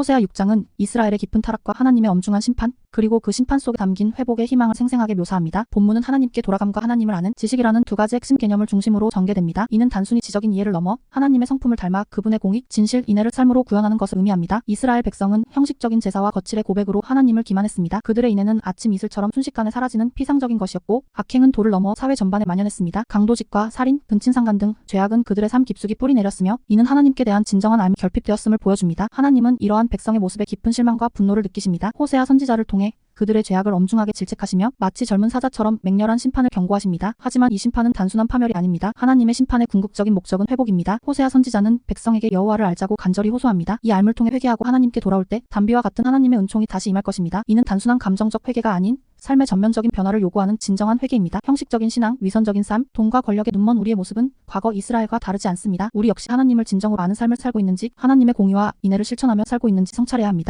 호세아 6장은 이스라엘의 깊은 타락과 하나님의 엄중한 심판, 그리고 그 심판 속에 담긴 회복의 희망을 생생하게 묘사합니다. 본문은 하나님께 돌아감과 하나님을 아는 지식이라는 두 가지 핵심 개념을 중심으로 전개됩니다. 이는 단순히 지적인 이해를 넘어 하나님의 성품을 닮아 그분의 공익, 진실, 인애를 삶으로 구현하는 것을 의미합니다. 이스라엘 백성은 형식적인 제사와 거칠의 고백으로 하나님을 기만했습니다. 그들의 인애는 아침 이슬처럼 순식간에 사라지는 피상적인 것이었고 악행은 도를 넘어 사회 전반에 만연했습니다. 강도직과 살인, 근친상간 등 죄악은 그들의 삶 깊숙이 뿌리 내렸으며 이는 하나님께 대한 진정한 암이 결핍되었음을 보여줍니다. 하나님은 이러한 백성의 모습에 깊은 실망과 분노를 느끼십니다. 호세아 선지자를 통해 그들의 죄악을 엄중하게 질책하시며 마치 젊은 사자처럼 맹렬한 심판을 경고하십니다. 하지만 이 심판은 단순한 파멸이 아닙니다. 하나님의 심판의 궁극적인 목적은 회복입니다. 호세아 선지자는 백성에게 여호와를 알자고 간절히 호소합니다. 이 알을 통해 회개하고 하나님께 돌아올 때 담비와 같은 하나님의 은총이 다시 임할 것입니다. 이는 단순한 감정적 회개가 아닌 삶의 전면적인 변화를 요구하는 진정한 회개입니다. 형식적인 신앙, 위선적인 삶, 돈과 권력에 눈먼 우리의 모습은 과거 이스라엘과 다르지 않습니다. 우리 역시 하나님을 진정으로 아는 삶을 살고 있는지, 하나님의 공의와 인애를 실천하며 살고 있는지 성찰해야 합니다.